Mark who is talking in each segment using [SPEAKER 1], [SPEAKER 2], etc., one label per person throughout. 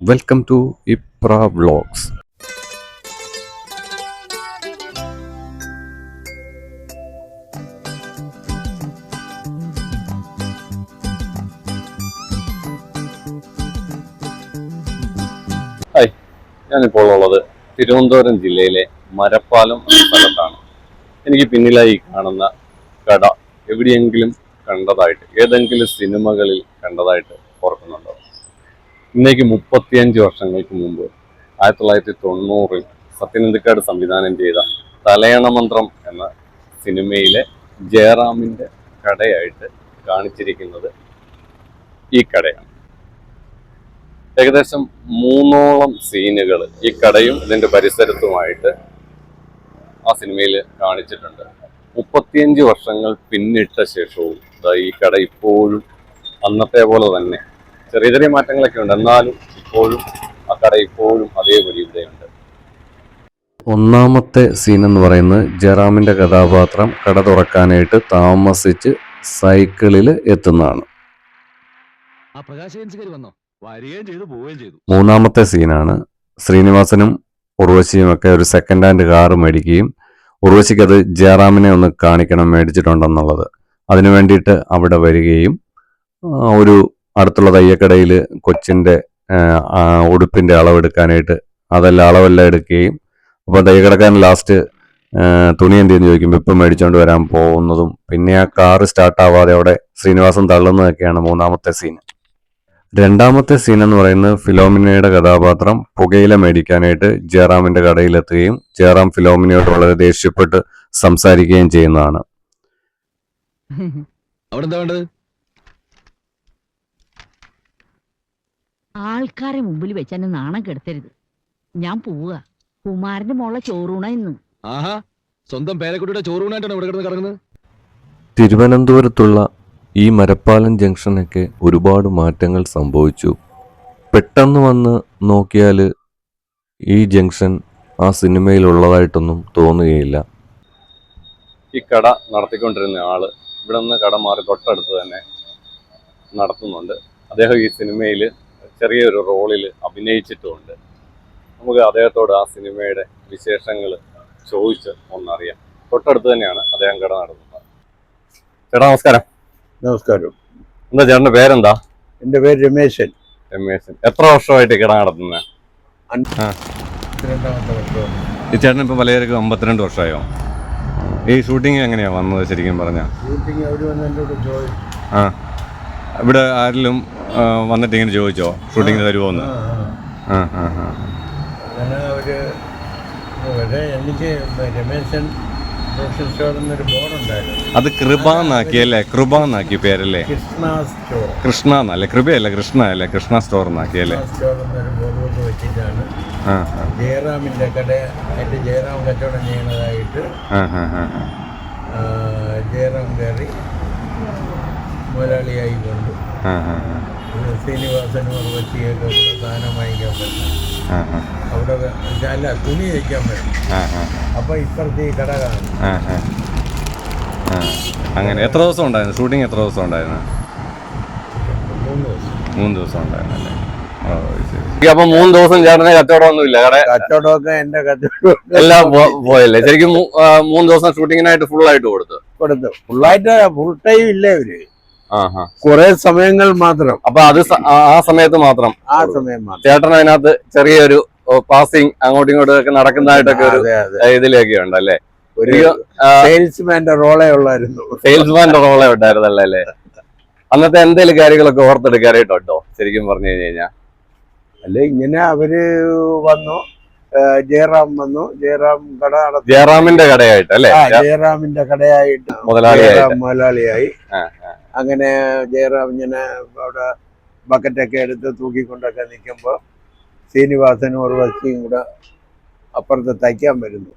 [SPEAKER 1] Welcome to ഇപ്ര vlogs
[SPEAKER 2] hi ഞാനിപ്പോൾ ഉള്ളത് തിരുവനന്തപുരം ജില്ലയിലെ മരപ്പാലം സ്ഥലത്താണ്. എനിക്ക് പിന്നിലായി കാണുന്ന കട എവിടെയെങ്കിലും കണ്ടതായിട്ട് ഏതെങ്കിലും സിനിമകളിൽ കണ്ടതായിട്ട് ഓർക്കുന്നുണ്ടോ? ഇന്നേക്ക് മുപ്പത്തിയഞ്ച് വർഷങ്ങൾക്ക് മുമ്പ് ആയിരത്തി തൊള്ളായിരത്തി തൊണ്ണൂറിൽ സത്യനന്ദിക്കാട് സംവിധാനം ചെയ്ത തലയണ മന്ത്രം എന്ന സിനിമയിലെ ജയറാമിന്റെ കടയായിട്ട് കാണിച്ചിരിക്കുന്നത് ഈ കടയാണ്. ഏകദേശം മൂന്നോളം സീനുകൾ ഈ കടയും ഇതിന്റെ പരിസരത്തുമായിട്ട് ആ സിനിമയിൽ കാണിച്ചിട്ടുണ്ട്. മുപ്പത്തിയഞ്ച് വർഷങ്ങൾ പിന്നിട്ട ശേഷവും ഈ കട ഇപ്പോഴും അന്നത്തെ പോലെ തന്നെ ചെറിയ ചെറിയ മാറ്റങ്ങളൊക്കെ ഉണ്ട്. എന്നാലും ഇപ്പോഴും ആ കട ഇപ്പോഴും അതേപടി ഇവിടെയുണ്ട്.
[SPEAKER 1] ഒന്നാമത്തെ സീൻ എന്ന് പറയുന്നത് ജറാമിന്റെ കഥാപാത്രം കട തുറക്കാനായിട്ട് താമസിച്ച് സൈക്കിളിൽ എത്തുന്നതാണ്. മൂന്നാമത്തെ സീനാണ് ശ്രീനിവാസനും ഉർവശിയും ഒക്കെ ഒരു സെക്കൻഡ് ഹാൻഡ് കാർ മേടിക്കുകയും ഉർവശിക്ക് അത് ജയറാമിനെ ഒന്ന് കാണിക്കണം മേടിച്ചിട്ടുണ്ടെന്നുള്ളത്. അതിനു വേണ്ടിയിട്ട് അവിടെ വരികയും ഒരു അടുത്തുള്ള തയ്യക്കടയിൽ കൊച്ചിന്റെ ഉടുപ്പിന്റെ അളവെടുക്കാനായിട്ട് അതെല്ലാം അളവെല്ലാം എടുക്കുകയും അപ്പോൾ തയ്യക്കടക്കാരൻ ലാസ്റ്റ് തുണി എന്ത് ചെയ്യുന്നു ചോദിക്കുമ്പോൾ ഇപ്പം മേടിച്ചുകൊണ്ട് വരാൻ പോകുന്നതും പിന്നെ ആ കാറ് സ്റ്റാർട്ടാവാതെ അവിടെ ശ്രീനിവാസൻ തള്ളുന്നതൊക്കെയാണ് മൂന്നാമത്തെ സീൻ രണ്ടാമത്തെ സീൻ എന്ന് പറയുന്നത് ഫിലോമിനയുടെ കഥാപാത്രം പുകയില മേടിക്കാനായിട്ട് ജയറാമിന്റെ കടയിലെത്തുകയും ജയറാം ഫിലോമിനയോട് വളരെ ദേഷ്യപ്പെട്ട് സംസാരിക്കുകയും ചെയ്യുന്നതാണ്.
[SPEAKER 3] അവിടെ എന്താ വേണ്ടത്?
[SPEAKER 4] ആൾക്കാരെ മുമ്പിൽ വെച്ച് എന്നെ നാണം കെടുത്തരുത്. ഞാൻ പോവുക. കുമാരന്റെ മോളെ ചോറൂണ ഇന്ന്.
[SPEAKER 3] ആഹാ സ്വന്തം പേരക്കുട്ടിയുടെ ചോറൂണായിട്ടാണ് ഇവിടെ കിടന്ന് കിടക്കുന്നത്
[SPEAKER 1] തിരുവനന്തപുരത്തുള്ള ഈ മരപ്പാലം ജംഗ്ഷനൊക്കെ ഒരുപാട് മാറ്റങ്ങൾ സംഭവിച്ചു. പെട്ടെന്ന് വന്ന് നോക്കിയാൽ ഈ ജംഗ്ഷൻ ആ സിനിമയിലുള്ളതായിട്ടൊന്നും തോന്നുകയില്ല.
[SPEAKER 2] ഈ കട നടത്തിക്കൊണ്ടിരുന്ന ആൾ ഇവിടെ നിന്ന് കട മാറി തൊട്ടടുത്ത് തന്നെ നടത്തുന്നുണ്ട്. അദ്ദേഹം ഈ സിനിമയിൽ ചെറിയൊരു റോളിൽ അഭിനയിച്ചിട്ടുമുണ്ട്. നമുക്ക് അദ്ദേഹത്തോട് ആ സിനിമയുടെ വിശേഷങ്ങൾ ചോദിച്ച് ഒന്നറിയാം. തൊട്ടടുത്ത് തന്നെയാണ് അദ്ദേഹം കട നടത്തുന്നത് ചേട്ടാ നമസ്കാരം.
[SPEAKER 5] നമസ്കാരം.
[SPEAKER 2] എന്താ ചേട്ടന്റെ പേരെന്താ?
[SPEAKER 5] എന്റെ പേര് രമേശൻ.
[SPEAKER 2] രമേശൻ. എത്ര വർഷമായിട്ട് കട നടത്തുന്നത്
[SPEAKER 5] വർഷം
[SPEAKER 2] ഈ ചേട്ടൻ ഇപ്പം പലചരക്ക് അമ്പത്തിരണ്ട് വർഷമായോ? ഈ ഷൂട്ടിംഗ് എങ്ങനെയാ വന്നത് ശരിക്കും പറഞ്ഞാൽ
[SPEAKER 5] ഷൂട്ടിങ് അവർ വന്ന് എന്നോട് ചോദിച്ചു
[SPEAKER 2] ആ. ഇവിടെ ആരെങ്കിലും വന്നിട്ട് ഇങ്ങനെ ചോദിച്ചോ? ഷൂട്ടിങ്ങിന് തരുമോ
[SPEAKER 5] എന്ന്? ആ.
[SPEAKER 2] ആ ആ ആ.
[SPEAKER 5] അങ്ങനെ അവർ പക്ഷേ എനിക്ക് രമേശൻ പ്രൊഫഷണൽ സ്റ്റോർ എന്നൊരു ബോർഡുണ്ടായിരുന്നു.
[SPEAKER 2] അത് കൃപാന്നാക്കി അല്ലേ? കൃപാന്നാക്കി പേരല്ലേ?
[SPEAKER 5] കൃഷ്ണ സ്റ്റോർ
[SPEAKER 2] കൃഷ്ണ എന്നല്ലേ കൃപയല്ലേ കൃഷ്ണ അല്ലേ? കൃഷ്ണ സ്റ്റോർ എന്നാക്കി അല്ലേ
[SPEAKER 5] സ്റ്റോർ എന്നൊരു ബോർഡ് വെച്ചിട്ടാണ്
[SPEAKER 2] ആ ആ.
[SPEAKER 5] ജയറാമിന്റെ കട എന്റെ ജയറാം കച്ചവടം ചെയ്യുന്നതായിട്ട് ജയറാം കയറി മുതലാളിയായി കൊണ്ട്. ശ്രീനിവാസനും ഉറവച്ചിയൊക്കെ കൂടെ സാധനം വാങ്ങിക്കാൻ പറ്റും. അവിടെ അല്ല തുണി വയ്ക്കാൻ പറ്റും. അപ്പോൾ ഇപ്പുറത്ത് ഈ കട കാണും.
[SPEAKER 2] അങ്ങനെ എത്ര ദിവസം ഉണ്ടായിരുന്നു? ഷൂട്ടിംഗ് എത്ര ദിവസം ഉണ്ടായിരുന്നു?
[SPEAKER 5] മൂന്ന് ദിവസം.
[SPEAKER 2] ഉണ്ടായിരുന്നു ഓ അപ്പൊ മൂന്ന് ദിവസം ചേട്ടന് കച്ചവടം ഒന്നുമില്ല കട
[SPEAKER 5] കച്ചവടമൊക്കെ എന്റെ കച്ചവടം
[SPEAKER 2] എല്ലാം പോയല്ലേ? ശരിക്കും മൂന്ന് ദിവസം ഷൂട്ടിങ്ങിനായിട്ട് ഫുൾ ആയിട്ട് കൊടുത്തു.
[SPEAKER 5] കൊടുത്തു. ഫുള്ളായിട്ട് ഫുൾ ടൈം ഇല്ല
[SPEAKER 2] ഇവർ.
[SPEAKER 5] കുറെ സമയങ്ങൾ മാത്രം.
[SPEAKER 2] അപ്പൊ അത് ആ സമയത്ത് മാത്രം.
[SPEAKER 5] ആ സമയം മാത്രം.
[SPEAKER 2] ചേട്ടൻ അതിനകത്ത് ചെറിയൊരു പാസിങ് അങ്ങോട്ടും ഇങ്ങോട്ടും ഒക്കെ നടക്കുന്നതായിട്ടൊക്കെ ഒരു ഇതിലൊക്കെ ഉണ്ടല്ലേ?
[SPEAKER 5] ഒരു സെയിൽസ്മാന്റെ റോളേ ഉള്ളായിരുന്നു.
[SPEAKER 2] സെയിൽസ്മാന്റെ റോളേ ഉണ്ടായിരുന്നല്ലേ അല്ലേ? അന്നത്തെ എന്തെങ്കിലും കാര്യങ്ങളൊക്കെ ഓർത്തെടുക്കാനായിട്ടുണ്ടോ ശരിക്കും പറഞ്ഞു കഴിഞ്ഞു കഴിഞ്ഞാൽ
[SPEAKER 5] അല്ലെ ഇങ്ങനെ അവർ വന്നു. ജയറാം വന്നു. ജയറാം കട
[SPEAKER 2] ജയറാമിന്റെ കടയായിട്ട് അല്ലേ?
[SPEAKER 5] ജയറാമിന്റെ കടയായിട്ട് മുതലാളിയായി.
[SPEAKER 2] മുതലാളിയായി
[SPEAKER 5] അങ്ങനെ ജയറാം ഇങ്ങനെ അവിടെ ബക്കറ്റൊക്കെ എടുത്ത് തൂക്കിക്കൊണ്ടൊക്കെ നിൽക്കുമ്പോൾ ശ്രീനിവാസനും ഉർവശിയും കൂടെ അപ്പുറത്ത് തയ്ക്കാൻ വരുന്നു.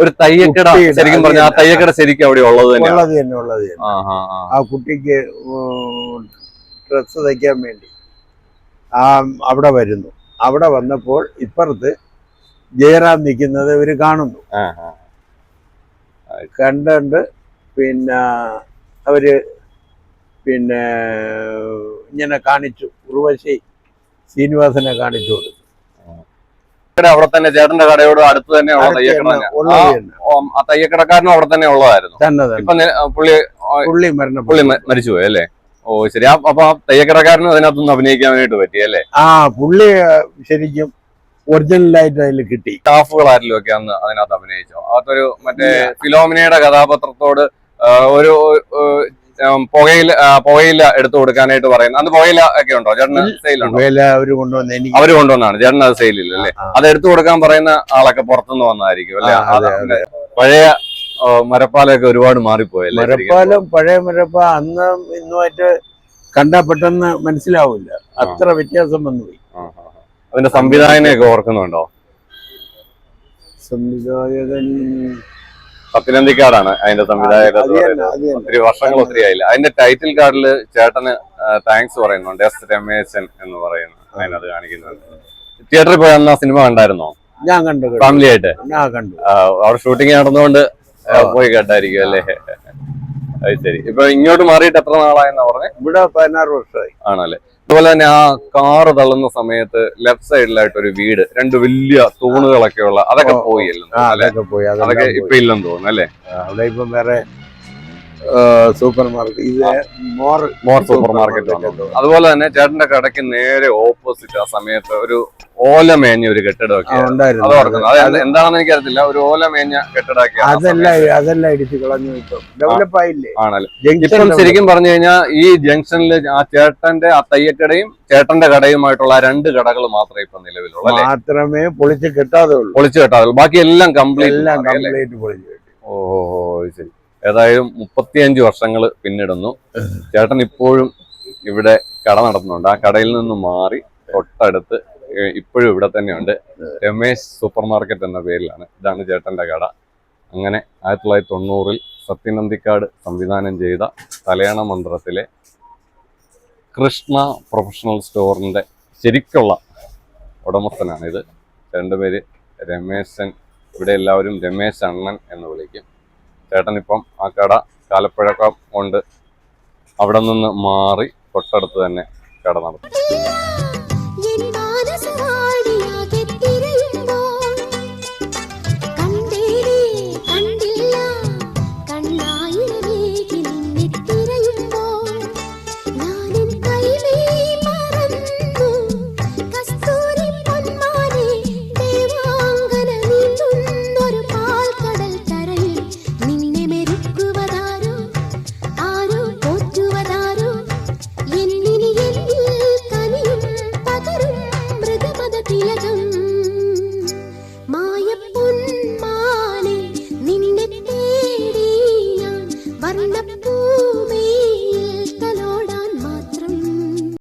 [SPEAKER 2] ഒരു തയ്യക്കട ശരിക്കും പറഞ്ഞാൽ ആ തയ്യക്കട ശരിക്കും അവിടെ ഉള്ളത് തന്നെ
[SPEAKER 5] ഉള്ളത് തന്നെ ഉള്ളത് തന്നെ.
[SPEAKER 2] ആ
[SPEAKER 5] കുട്ടിക്ക് ഡ്രസ്സ് തയ്ക്കാൻ വേണ്ടി. ആ അവിടെ വരുന്നു. അവിടെ വന്നപ്പോൾ ഇപ്പുറത്ത് ജയറാം നിൽക്കുന്നത് ഇവർ കാണുന്നു. കണ്ടുകൊണ്ട് പിന്നെ അവർ പിന്നെ ഇങ്ങനെ കാണിച്ചു. ഉർവശി ശ്രീനിവാസനെ കാണിച്ചു കൊടുത്തു.
[SPEAKER 2] അവിടെ തന്നെ ചേട്ടന്റെ കടയോട് അടുത്ത് തന്നെ ഉള്ള തയ്യക്കട. ആ. തയ്യക്കടക്കാരനും അവിടെ തന്നെ ഉള്ളതായിരുന്നു. ഇപ്പൊ പുള്ളി
[SPEAKER 5] പുള്ളി
[SPEAKER 2] പുള്ളി മരിച്ചുപോയി അല്ലേ? ഓ ശരി. അപ്പൊ ആ തയ്യക്കടക്കാരനും അതിനകത്തൊന്ന് അഭിനയിക്കാൻ വേണ്ടിട്ട് പറ്റി അല്ലേ?
[SPEAKER 5] ആ പുള്ളി ശരിക്കും ഒറിജിനലായിട്ട് അതിൽ കിട്ടി.
[SPEAKER 2] സ്റ്റാഫുകൾ ഒക്കെ അന്ന് അതിനകത്ത് അഭിനയിച്ചോ. അതൊരു മറ്റേ ഫിലോമിനയുടെ കഥാപാത്രത്തോട് ഒരു പുകയില പുകയില എടുത്തു കൊടുക്കാനായിട്ട് പറയുന്നത് അന്ന് പുകയില ഒക്കെ ഉണ്ടോ? ചേട്ടന് സെയിലുണ്ടോ
[SPEAKER 5] അവർ കൊണ്ടുവന്ന് എനിക്ക്
[SPEAKER 2] അവർ കൊണ്ടുവന്നാണ്. ചേട്ടൻ അത് സെയിലില്ല അല്ലേ? അത് എടുത്തു കൊടുക്കാൻ പറയുന്ന ആളൊക്കെ പുറത്തുനിന്ന് വന്നതായിരിക്കും അല്ലേ? പഴയ മരപ്പാലൊക്കെ ഒരുപാട് മാറിപ്പോയല്ലേ? മരപ്പാലും
[SPEAKER 5] മരപ്പാലം പഴയ മരപ്പ അന്ന് ഇന്നുമായിട്ട് കണ്ടാ പെട്ടെന്ന് മനസ്സിലാവില്ല. അത്ര വ്യത്യാസം വന്നുപോയി.
[SPEAKER 2] അതിന്റെ സംവിധായകനെയൊക്കെ ഓർക്കുന്നുണ്ടോ?
[SPEAKER 5] സംവിധായകൻ
[SPEAKER 2] സത്യനന്ദിക്കാടാണ് അതിന്റെ സംവിധായകൻ പറയുന്നത്. ഒത്തിരി വർഷങ്ങൾ ഒത്തിരി ആയില്ല. അതിന്റെ ടൈറ്റിൽ കാർഡിൽ ചേട്ടന് താങ്ക്സ് പറയുന്നുണ്ട്. എസ് രമേശൻ എന്ന് പറയുന്നു അതിനത് കാണിക്കുന്നുണ്ട്. തിയേറ്ററിൽ പോയി അന്ന് സിനിമ കണ്ടായിരുന്നോ?
[SPEAKER 5] ഞാൻ കണ്ടു.
[SPEAKER 2] ഫാമിലി ആയിട്ട്?
[SPEAKER 5] ഞാൻ കണ്ടു.
[SPEAKER 2] അവിടെ ഷൂട്ടിംഗ് നടന്നുകൊണ്ട്. പോയി കേട്ടായിരിക്കും അല്ലേ? അത് ശരി. ഇപ്പൊ ഇങ്ങോട്ട് മാറിയിട്ട് എത്ര നാളായെന്നാ പറഞ്ഞേ?
[SPEAKER 5] ഇവിടെ പതിനാറ് വർഷമായി.
[SPEAKER 2] ആണല്ലേ? അതുപോലെ തന്നെ ആ കാറ് തള്ളുന്ന സമയത്ത് ലെഫ്റ്റ് സൈഡിലായിട്ട് ഒരു വീട് രണ്ട് വലിയ തൂണുകളൊക്കെ ഉള്ള അതൊക്കെ. പോയി.
[SPEAKER 5] അതൊക്കെ
[SPEAKER 2] ഇപ്പൊ ഇല്ലെന്ന് തോന്നുന്നു അല്ലേ?
[SPEAKER 5] അവിടെ ഇപ്പം വേറെ സൂപ്പർ മാർക്കറ്റ്. ഇത് മോർ
[SPEAKER 2] മോർ സൂപ്പർ മാർക്കറ്റ് അതുപോലെ തന്നെ ചേട്ടന്റെ കടയ്ക്ക് നേരെ ഓപ്പോസിറ്റ് ആ സമയത്ത് ഒരു ഓല മേഞ്ഞ ഒരു കെട്ടിടമൊക്കെ എന്താണെന്ന് എനിക്കറിയത്തില്ല. ഒരു ഓല മേഞ്ഞ കെട്ടിടമൊക്കെ ആ
[SPEAKER 5] അതെല്ലാം
[SPEAKER 2] സമയത്ത്.
[SPEAKER 5] അതെല്ലാം ഇടിച്ച് കളഞ്ഞു ഇപ്പം. ഡെവലപ്പ് ആയില്ലേ?
[SPEAKER 2] ആണല്ലേ. ഇപ്പം ശരിക്കും പറഞ്ഞു കഴിഞ്ഞാൽ ഈ ജംഗ്ഷനിൽ ആ ചേട്ടന്റെ ആ തയ്യക്കടയും ചേട്ടന്റെ കടയുമായിട്ടുള്ള രണ്ട് കടകൾ മാത്രമേ ഇപ്പൊ നിലവിലുള്ളൂ
[SPEAKER 5] മാത്രമേ പൊളിച്ച് കെട്ടാതെ ഉള്ളൂ.
[SPEAKER 2] പൊളിച്ചു കെട്ടാതെ ബാക്കി എല്ലാം കംപ്ലീറ്റ്
[SPEAKER 5] എല്ലാം കംപ്ലീറ്റ് പൊളിച്ച്
[SPEAKER 2] ഓ, ശരി. ഏതായാലും മുപ്പത്തിയഞ്ച് വർഷങ്ങൾ പിന്നിടുന്നു. ചേട്ടൻ ഇപ്പോഴും ഇവിടെ കട നടത്തുന്നുണ്ട്. ആ കടയിൽ നിന്ന് മാറി തൊട്ടടുത്ത് ഇപ്പോഴും ഇവിടെ തന്നെയുണ്ട്. രമേശ് സൂപ്പർ മാർക്കറ്റ് എന്ന പേരിലാണ്. ഇതാണ് ചേട്ടന്റെ കട. അങ്ങനെ ആയിരത്തി തൊള്ളായിരത്തി തൊണ്ണൂറിൽ സത്യനന്ദിക്കാട് സംവിധാനം ചെയ്ത തലയണ മന്ത്രത്തിലെ കൃഷ്ണ പ്രൊഫഷണൽ സ്റ്റോറിന്റെ ശരിക്കുള്ള ഉടമസ്ഥനാണിത്. ചേട്ടന്റെ പേര് രമേശൻ. ഇവിടെ എല്ലാവരും രമേശ് അണ്ണൻ എന്ന് വിളിക്കും. ചേട്ടൻ ഇപ്പം ആ കട കാലപ്പുഴക്ക കൊണ്ട് അവിടെ നിന്ന് മാറി തൊട്ടടുത്ത് തന്നെ കട നടത്തും.